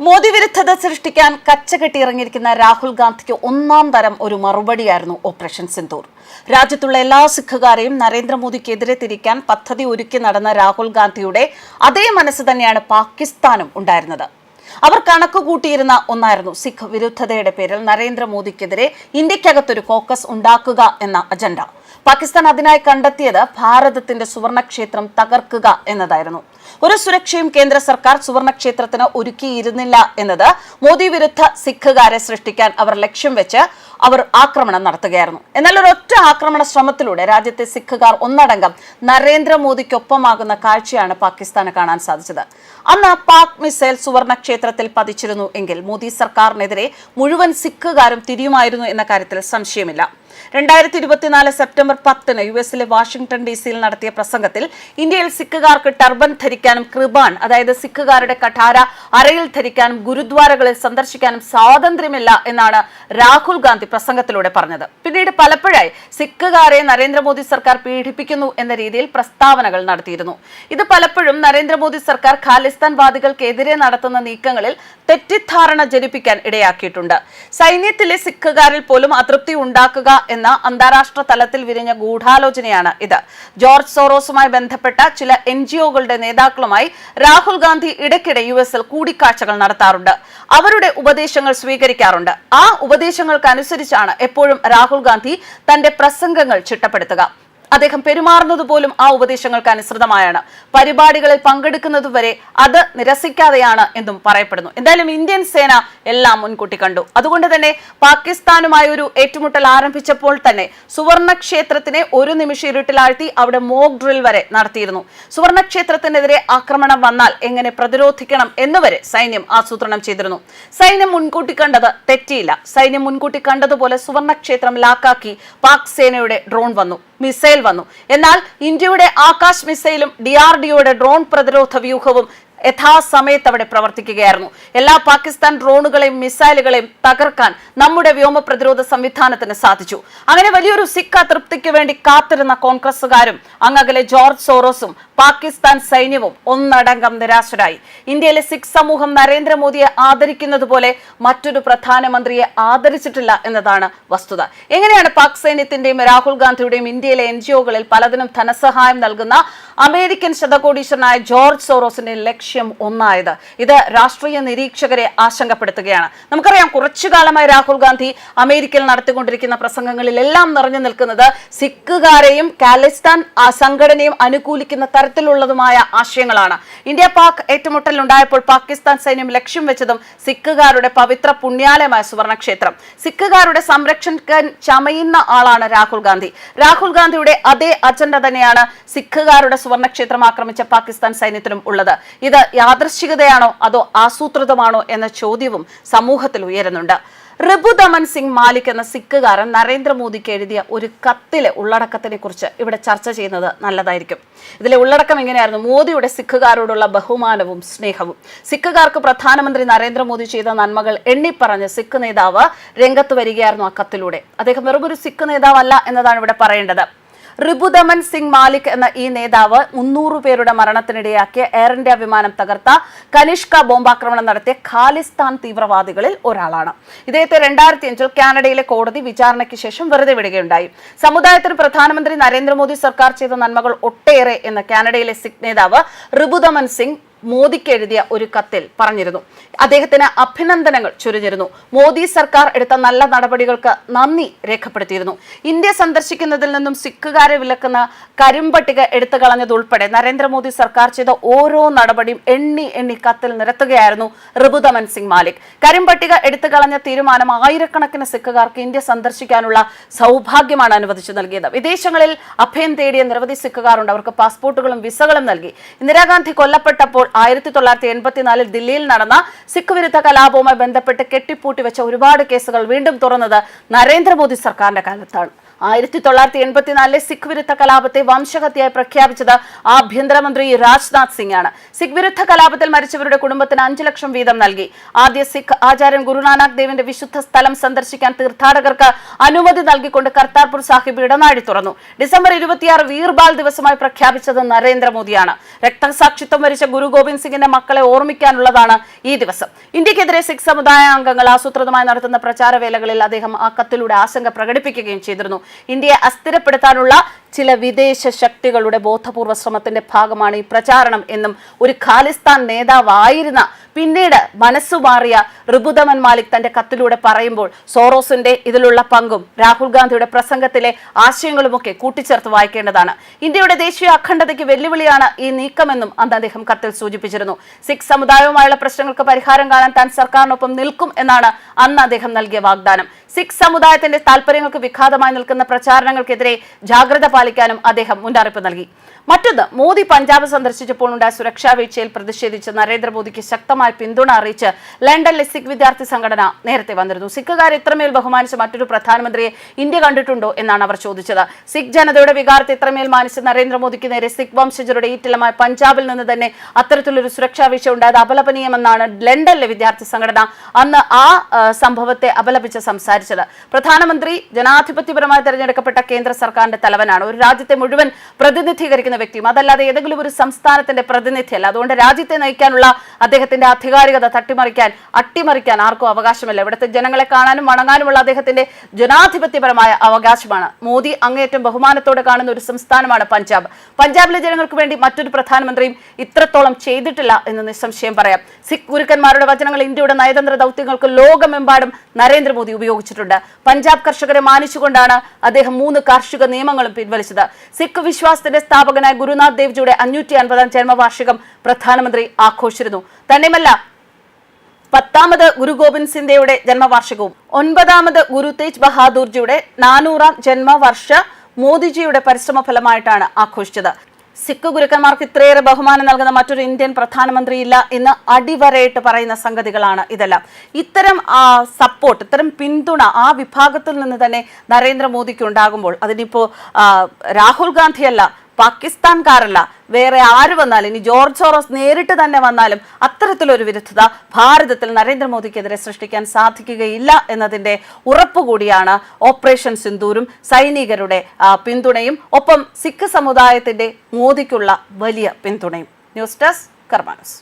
മോദി വിരുദ്ധത സൃഷ്ടിക്കാൻ കച്ചകെട്ടി ഇറങ്ങിയിരിക്കുന്ന രാഹുൽ ഗാന്ധിക്ക് ഒന്നാം തരം ഒരു മറുപടിയായിരുന്നു ഓപ്പറേഷൻ സിന്ദൂർ. രാജ്യത്തുള്ള എല്ലാ സിഖുകാരെയും നരേന്ദ്രമോദിക്കെതിരെ തിരിക്കാൻ പദ്ധതി ഒരുക്കി നടന്ന രാഹുൽ ഗാന്ധിയുടെ അതേ മനസ്സ് തന്നെയാണ് പാകിസ്ഥാനും ഉണ്ടായിരുന്നത്. അവർ കണക്ക് കൂട്ടിയിരുന്ന ഒന്നായിരുന്നു സിഖ് വിരുദ്ധതയുടെ പേരിൽ നരേന്ദ്രമോദിക്കെതിരെ ഇന്ത്യക്കകത്തൊരു കോക്കസ് ഉണ്ടാക്കുക എന്ന അജണ്ട. പാകിസ്ഥാൻ അതിനായി കണ്ടെത്തിയത് ഭാരതത്തിന്റെ സുവർണക്ഷേത്രം തകർക്കുക എന്നതായിരുന്നു. ഒരു സുരക്ഷയും കേന്ദ്ര സർക്കാർ സുവർണക്ഷേത്രത്തിന് ഒരുക്കിയിരുന്നില്ല എന്നത് മോദി വിരുദ്ധ സിഖുകാരെ സൃഷ്ടിക്കാൻ അവർ ലക്ഷ്യം വെച്ച് അവർ ആക്രമണം നടത്തുകയായിരുന്നു. എന്നാൽ ഒരൊറ്റ ആക്രമണ ശ്രമത്തിലൂടെ രാജ്യത്തെ സിഖുകാർ ഒന്നടങ്കം നരേന്ദ്രമോദിക്കൊപ്പമാകുന്ന കാഴ്ചയാണ് പാകിസ്ഥാന് കാണാൻ സാധിച്ചത്. അന്ന് പാക് മിസൈൽ സുവർണക്ഷേത്രത്തിൽ പതിച്ചിരുന്നു എങ്കിൽ മോദി സർക്കാരിനെതിരെ മുഴുവൻ സിഖുകാരും തിരിയുമായിരുന്നു എന്ന കാര്യത്തിൽ സംശയമില്ല. രണ്ടായിരത്തി ഇരുപത്തിനാല് സെപ്റ്റംബർ പത്തിന് യു എസിലെ വാഷിംഗ്ടൺ ഡി സിയിൽ നടത്തിയ പ്രസംഗത്തിൽ ഇന്ത്യയിൽ സിഖുകാർക്ക് ടർബൻ ധരിക്കാനും ക്രിബാൻ അതായത് സിഖുകാരുടെ കഠാര അരയിൽ ധരിക്കാനും ഗുരുദ്വാരകളിൽ സന്ദർശിക്കാനും സ്വാതന്ത്ര്യമില്ല എന്നാണ് രാഹുൽ ഗാന്ധി പ്രസംഗത്തിലൂടെ പറഞ്ഞത്. പിന്നീട് പലപ്പോഴായി സിഖുകാരെ നരേന്ദ്രമോദി സർക്കാർ പീഡിപ്പിക്കുന്നു എന്ന രീതിയിൽ പ്രസ്താവനകൾ നടത്തിയിരുന്നു. ഇത് പലപ്പോഴും നരേന്ദ്രമോദി സർക്കാർ ഖാലിസ്ഥാൻ വാദികൾക്കെതിരെ നടത്തുന്ന നീക്കങ്ങളിൽ തെറ്റിദ്ധാരണ ജനിപ്പിക്കാൻ ഇടയാക്കിയിട്ടുണ്ട്. സൈന്യത്തിലെ സിഖുകാരിൽ പോലും അതൃപ്തി ഉണ്ടാക്കുക എന്ന അന്താരാഷ്ട്ര തലത്തിൽ വിരിഞ്ഞ ഗൂഢാലോചനയാണ് ഇത്. ജോർജ് സോറോസുമായി ബന്ധപ്പെട്ട ചില എൻ ജി ഒകളുടെ നേതാക്കളുമായി രാഹുൽ ഗാന്ധി ഇടയ്ക്കിടെ യു എസിൽ കൂടിക്കാഴ്ചകൾ നടത്താറുണ്ട്. അവരുടെ ഉപദേശങ്ങൾ സ്വീകരിക്കാറുണ്ട്. ആ ഉപദേശങ്ങൾക്കനുസരിച്ചാണ് എപ്പോഴും രാഹുൽ ഗാന്ധി തന്റെ പ്രസംഗങ്ങൾ ചിട്ടപ്പെടുത്തുക. അദ്ദേഹം പെരുമാറുന്നത് പോലും ആ ഉപദേശങ്ങൾക്ക് അനുസൃതമായാണ്. പരിപാടികളിൽ പങ്കെടുക്കുന്നതുവരെ അത് നിരസിക്കാതെയാണ് എന്നും പറയപ്പെടുന്നു. എന്തായാലും ഇന്ത്യൻ സേന എല്ലാം മുൻകൂട്ടി കണ്ടു. അതുകൊണ്ട് തന്നെ പാകിസ്ഥാനുമായി ഒരു ഏറ്റുമുട്ടൽ ആരംഭിച്ചപ്പോൾ തന്നെ സുവർണ ക്ഷേത്രത്തിനെ ഒരു നിമിഷം ഇരുട്ടിലാഴ്ത്തി അവിടെ മോക് ഡ്രിൽ വരെ നടത്തിയിരുന്നു. സുവർണ ക്ഷേത്രത്തിനെതിരെ ആക്രമണം വന്നാൽ എങ്ങനെ പ്രതിരോധിക്കണം എന്നുവരെ സൈന്യം ആസൂത്രണം ചെയ്തിരുന്നു. സൈന്യം മുൻകൂട്ടി കണ്ടത് തെറ്റിയില്ല. സൈന്യം മുൻകൂട്ടി കണ്ടതുപോലെ സുവർണ ക്ഷേത്രം ലാക്കാക്കി പാക് സേനയുടെ ഡ്രോൺ വന്നു. മിസൈൽ വന്നു. എന്നാൽ ഇന്ത്യയുടെ ആകാശ് മിസൈലും ഡി ഡ്രോൺ പ്രതിരോധ വ്യൂഹവും യഥാസമയത്ത് അവിടെ പ്രവർത്തിക്കുകയായിരുന്നു. എല്ലാ പാകിസ്ഥാൻ ഡ്രോണുകളെയും മിസൈലുകളെയും തകർക്കാൻ നമ്മുടെ വ്യോമ പ്രതിരോധ സംവിധാനത്തിന് സാധിച്ചു. അങ്ങനെ വലിയൊരു സിഖ് തൃപ്തിക്ക് വേണ്ടി കാത്തിരുന്ന കോൺഗ്രസുകാരും അങ്ങകലെ ജോർജ് സോറോസും പാകിസ്ഥാൻ സൈന്യവും ഒന്നടങ്കം നിരാശരായി. ഇന്ത്യയിലെ സിഖ് സമൂഹം നരേന്ദ്രമോദിയെ ആദരിക്കുന്നത് പോലെ മറ്റൊരു പ്രധാനമന്ത്രിയെ ആദരിച്ചിട്ടില്ല എന്നതാണ് വസ്തുത. എങ്ങനെയാണ് പാക് സൈന്യത്തിന്റെയും രാഹുൽ ഗാന്ധിയുടെയും ഇന്ത്യയിലെ എൻ ജി ഒകളിൽ പലതിനും ധനസഹായം നൽകുന്ന അമേരിക്കൻ ശതകോടീശ്വരനായ ജോർജ് സോറോസിന്റെ ലക്ഷ്യം? ഒന്നായത്. ഇത് രാഷ്ട്രീയ നിരീക്ഷകരെ ആശങ്കപ്പെടുത്തുകയാണ്. നമുക്കറിയാം കുറച്ചു കാലമായി രാഹുൽ ഗാന്ധി അമേരിക്കയിൽ നടത്തിക്കൊണ്ടിരിക്കുന്ന പ്രസംഗങ്ങളിലെല്ലാം നിറഞ്ഞു നിൽക്കുന്നത് സിഖുകാരെയും കാലിസ്ഥാൻ സംഘടനയും അനുകൂലിക്കുന്ന തരത്തിലുള്ളതുമായ ആശയങ്ങളാണ്. ഇന്ത്യ പാക് ഏറ്റുമുട്ടൽ ഉണ്ടായപ്പോൾ പാകിസ്ഥാൻ സൈന്യം ലക്ഷ്യം വെച്ചതും സിഖുകാരുടെ പവിത്ര പുണ്യാലയമായ സുവർണക്ഷേത്രം. സിഖുകാരുടെ സംരക്ഷണിക്കാൻ ചമയുന്ന ആളാണ് രാഹുൽ ഗാന്ധി. രാഹുൽ ഗാന്ധിയുടെ അതേ അജണ്ട തന്നെയാണ് സിഖുകാരുടെ സുവർണക്ഷേത്രം ആക്രമിച്ച പാകിസ്ഥാൻ സൈന്യത്തിനും ഉള്ളത്. ഇത് യാദൃശ്ചികതയാണോ അതോ ആസൂത്രിതമാണോ എന്ന ചോദ്യവും സമൂഹത്തിൽ ഉയരുന്നുണ്ട്. റിബുദമൻ സിംഗ് മാലിക് എന്ന സിഖുകാരൻ നരേന്ദ്രമോദിക്ക് എഴുതിയ ഒരു കത്തിലെ ഉള്ളടക്കത്തിനെ കുറിച്ച് ഇവിടെ ചർച്ച ചെയ്യുന്നത് നല്ലതായിരിക്കും. ഇതിലെ ഉള്ളടക്കം എങ്ങനെയായിരുന്നു? മോദിയുടെ സിഖുകാരോടുള്ള ബഹുമാനവും സ്നേഹവും. സിഖുകാർക്ക് പ്രധാനമന്ത്രി നരേന്ദ്രമോദി ചെയ്ത നന്മകൾ എണ്ണിപ്പറഞ്ഞ് സിഖ് നേതാവ് രംഗത്ത് വരികയായിരുന്നു ആ കത്തിലൂടെ. അദ്ദേഹം വെറും ഒരു സിഖ് നേതാവല്ല എന്നതാണ് ഇവിടെ പറയേണ്ടത്. റിബുദമൻ സിംഗ് മാലിക് എന്ന ഈ നേതാവ് മുന്നൂറ് പേരുടെ മരണത്തിനിടയാക്കിയ എയർ ഇന്ത്യ വിമാനം തകർത്ത കനിഷ്ക ബോംബാക്രമണം നടത്തിയ ഖാലിസ്ഥാൻ തീവ്രവാദികളിൽ ഒരാളാണ്. ഇദ്ദേഹത്തെ രണ്ടായിരത്തി അഞ്ചിൽ കാനഡയിലെ കോടതി വിചാരണയ്ക്ക് ശേഷം വെറുതെ വിടുകയുണ്ടായി. സമുദായത്തിന് പ്രധാനമന്ത്രി നരേന്ദ്രമോദി സർക്കാർ ചെയ്ത നന്മകൾ ഒട്ടേറെ എന്ന് കാനഡയിലെ സിഖ് നേതാവ് റിബുദമൻ സിംഗ് മോദിക്ക് എഴുതിയ ഒരു കത്തിൽ പറഞ്ഞിരുന്നു. അദ്ദേഹത്തിന് അഭിനന്ദനങ്ങൾ ചൊരിഞ്ഞിരുന്നു. മോദി സർക്കാർ എടുത്ത നല്ല നടപടികൾക്ക് നന്ദി രേഖപ്പെടുത്തിയിരുന്നു. ഇന്ത്യ സന്ദർശിക്കുന്നതിൽ നിന്നും സിഖുകാരെ വിലക്കുന്ന കരിമ്പട്ടിക എടുത്തു കളഞ്ഞതുൾപ്പെടെ നരേന്ദ്രമോദി സർക്കാർ ചെയ്ത ഓരോ നടപടിയും എണ്ണി എണ്ണി കത്തിൽ നിരത്തുകയായിരുന്നു റിബുദമൻ സിംഗ് മാലിക്. കരിമ്പട്ടിക എടുത്തു കളഞ്ഞ തീരുമാനം ആയിരക്കണക്കിന് സിഖുകാർക്ക് ഇന്ത്യ സന്ദർശിക്കാനുള്ള സൗഭാഗ്യമാണ് അനുവദിച്ചു നൽകിയത്. വിദേശങ്ങളിൽ അഭയം തേടിയ നിരവധി സിഖുകാരുണ്ട് അവർക്ക് പാസ്പോർട്ടുകളും വിസകളും നൽകി. ഇന്ദിരാഗാന്ധി കൊല്ലപ്പെട്ടപ്പോൾ ആയിരത്തി തൊള്ളായിരത്തി എൺപത്തിനാലിൽ ദില്ലിയിൽ നടന്ന സിഖ് വിരുദ്ധ കലാപവുമായി ബന്ധപ്പെട്ട് കെട്ടിപ്പൂട്ടി വെച്ച ഒരുപാട് കേസുകൾ വീണ്ടും തുറന്നത് നരേന്ദ്രമോദി സർക്കാരിന്റെ കാലത്താണ്. ആയിരത്തി തൊള്ളായിരത്തി എൺപത്തിനാലിലെ സിഖ് വിരുദ്ധ കലാപത്തെ വംശഹത്യയായി പ്രഖ്യാപിച്ചത് ആഭ്യന്തരമന്ത്രി രാജ്നാഥ് സിംഗ് ആണ് സിഖ് വിരുദ്ധ കലാപത്തിൽ മരിച്ചവരുടെ കുടുംബത്തിന് അഞ്ചു ലക്ഷം വീതം നൽകി. ആദ്യ സിഖ് ആചാര്യൻ ഗുരുനാനാക്ക് ദേവിന്റെ വിശുദ്ധ സ്ഥലം സന്ദർശിക്കാൻ തീർത്ഥാടകർക്ക് അനുമതി നൽകിക്കൊണ്ട് കർത്താർപൂർ സാഹിബ് ഇടനാഴി തുറന്നു. ഡിസംബർ ഇരുപത്തിയാറ് വീർബാൽ ദിവസമായി പ്രഖ്യാപിച്ചത് നരേന്ദ്രമോദിയാണ്. രക്തസാക്ഷിത്വം വരിച്ച ഗുരു ഗോവിന്ദ് സിംഗിന്റെ മക്കളെ ഓർമ്മിക്കാനുള്ളതാണ് ഈ ദിവസം. ഇന്ത്യക്കെതിരെ സിഖ് സമുദായ അംഗങ്ങൾ ആസൂത്രിതമായി നടത്തുന്ന പ്രചാരവേലകളിൽ അദ്ദേഹം ആ കത്തിലൂടെ ആശങ്ക പ്രകടിപ്പിക്കുകയും ചെയ്തിരുന്നു. ഇന്ത്യയെ അസ്ഥിരപ്പെടുത്താനുള്ള ചില വിദേശ ശക്തികളുടെ ബോധപൂർവ ശ്രമത്തിന്റെ ഭാഗമാണ് ഈ പ്രചാരണം എന്നും ഒരു ഖാലിസ്ഥാൻ നേതാവായിരുന്ന പിന്നീട് മനസ്സു മാറിയ ഋബുദമൻ മാലിക് തന്റെ കത്തിലൂടെ പറയുമ്പോൾ സോറോസിന്റെ ഇതിലുള്ള പങ്കും രാഹുൽ ഗാന്ധിയുടെ പ്രസംഗത്തിലെ ആശയങ്ങളുമൊക്കെ കൂട്ടിച്ചേർത്ത് വായിക്കേണ്ടതാണ്. ഇന്ത്യയുടെ ദേശീയ അഖണ്ഡതയ്ക്ക് വെല്ലുവിളിയാണ് ഈ നീക്കമെന്നും അന്ന് അദ്ദേഹം കത്തിൽ സൂചിപ്പിച്ചിരുന്നു. സിഖ് സമുദായവുമായുള്ള പ്രശ്നങ്ങൾക്ക് പരിഹാരം കാണാൻ താൻ സർക്കാരിനൊപ്പം നിൽക്കും എന്നാണ് അന്ന് അദ്ദേഹം നൽകിയ വാഗ്ദാനം. സിഖ് സമുദായത്തിന്റെ താല്പര്യങ്ങൾക്ക് വിഘാതമായി നിൽക്കുന്ന പ്രചാരണങ്ങൾക്കെതിരെ ജാഗ്രത പാലിക്കാനും അദ്ദേഹം മുന്നറിയിപ്പ് നൽകി. മറ്റൊന്ന് മോദി പഞ്ചാബ് സന്ദർശിച്ചപ്പോൾ ഉണ്ടായ സുരക്ഷാ വീഴ്ചയിൽ പ്രതിഷേധിച്ച് നരേന്ദ്രമോദിക്ക് ശക്തമായ പിന്തുണ അറിയിച്ച് ലണ്ടനിലെ സിഖ് വിദ്യാർത്ഥി സംഘടന നേരത്തെ വന്നിരുന്നു. സിഖുകാർ ഇത്രമേൽ ബഹുമാനിച്ച മറ്റൊരു പ്രധാനമന്ത്രിയെ ഇന്ത്യ കണ്ടിട്ടുണ്ടോ എന്നാണ് അവർ ചോദിച്ചത്. സിഖ് ജനതയുടെ വികാരത്തെ ഇത്രമേൽ മാനിച്ച നരേന്ദ്രമോദിക്ക് നേരെ സിഖ് വംശജരുടെ ഈറ്റിലമായ പഞ്ചാബിൽ നിന്ന് തന്നെ അത്തരത്തിലൊരു സുരക്ഷാ വീഴ്ച ഉണ്ടായത് അപലപനീയമെന്നാണ് ലണ്ടനിലെ വിദ്യാർത്ഥി സംഘടന അന്ന് ആ, സംഭവത്തെ അപലപിച്ച് സംസാരിച്ചത്. പ്രധാനമന്ത്രി ജനാധിപത്യപരമായി തെരഞ്ഞെടുക്കപ്പെട്ട കേന്ദ്ര സർക്കാരിന്റെ തലവനാണ്. ഒരു രാജ്യത്തെ മുഴുവൻ പ്രതിനിധീകരിക്കുന്ന വ്യക്തിയും അതല്ലാതെ ഏതെങ്കിലും ഒരു സംസ്ഥാനത്തിന്റെ പ്രതിനിധിയല്ല. അതുകൊണ്ട് രാജ്യത്തെ നയിക്കാനുള്ള അദ്ദേഹത്തിന്റെ അധികാരികത തട്ടിമറിക്കാൻ അട്ടിമറിക്കാൻ ആർക്കും അവകാശമില്ല. ഇവിടുത്തെ ജനങ്ങളെ കാണാനും വണങ്ങാനുമുള്ള അദ്ദേഹത്തിന്റെ ജനാധിപത്യപരമായ അവകാശമാണ്. മോദി അങ്ങേയറ്റം ബഹുമാനത്തോടെ കാണുന്ന ഒരു സംസ്ഥാനമാണ് പഞ്ചാബ്. പഞ്ചാബിലെ ജനങ്ങൾക്ക് വേണ്ടി മറ്റൊരു പ്രധാനമന്ത്രിയും ഇത്രത്തോളം ചെയ്തിട്ടില്ല എന്ന് നിസ്സംശയം പറയാം. സിഖ് ഗുരുക്കന്മാരുടെ വചനങ്ങൾ ഇന്ത്യയുടെ നയതന്ത്ര ദൗത്യങ്ങൾക്ക് ലോകമെമ്പാടും നരേന്ദ്രമോദി ഉപയോഗിച്ചിട്ടുണ്ട്. പഞ്ചാബ് കർഷകരെ മാനിച്ചുകൊണ്ടാണ് അദ്ദേഹം മൂന്ന് കാർഷിക നിയമങ്ങളും പിൻവലിച്ചത്. സിഖ് വിശ്വാസത്തിന്റെ സ്ഥാപകനായ ഗുരുനാഥ് ദേവ്ജിയുടെ അഞ്ഞൂറ്റി അൻപതാം ജന്മവാർഷികം പ്രധാനമന്ത്രി ആഘോഷിച്ചിരുന്നു. തന്നെയുമല്ല പത്താമത് ഗുരു ഗോവിന്ദ് സിന്ധയുടെ ജന്മവാർഷികവും ഒൻപതാമത് ഗുരു തേജ് ബഹാദൂർജിയുടെ നാനൂറാം ജന്മവർഷ മോദിജിയുടെ പരിശ്രമ ഫലമായിട്ടാണ് ആഘോഷിച്ചത്. സിഖ് ഗുരുക്കന്മാർക്ക് ഇത്രയേറെ ബഹുമാനം നൽകുന്ന മറ്റൊരു ഇന്ത്യൻ പ്രധാനമന്ത്രിയില്ല എന്ന് അടിവരയിട്ട് പറയുന്ന സംഗതികളാണ് ഇതെല്ലാം. ഇത്തരം സപ്പോർട്ട് ഇത്തരം പിന്തുണ ആ വിഭാഗത്തിൽ നിന്ന് തന്നെ നരേന്ദ്രമോദിക്ക് ഉണ്ടാകുമ്പോൾ അതിനിപ്പോ ആ, രാഹുൽ ഗാന്ധിയല്ല പാകിസ്ഥാൻകാരല്ല. വേറെ ആര് വന്നാലും ഇനി ജോർജ് സോറോസ് നേരിട്ട് തന്നെ വന്നാലും അത്തരത്തിലൊരു വിരുദ്ധത ഭാരതത്തിൽ നരേന്ദ്രമോദിക്കെതിരെ സൃഷ്ടിക്കാൻ സാധിക്കുകയില്ല എന്നതിന്റെ ഉറപ്പുകൂടിയാണ് ഓപ്പറേഷൻ സിന്ദൂരും സൈനികരുടെ പിന്തുണയും. ഒപ്പം സിഖ് സമുദായത്തിന്റെ മോദിക്കുള്ള വലിയ പിന്തുണയും. News desk കർമാനസ്.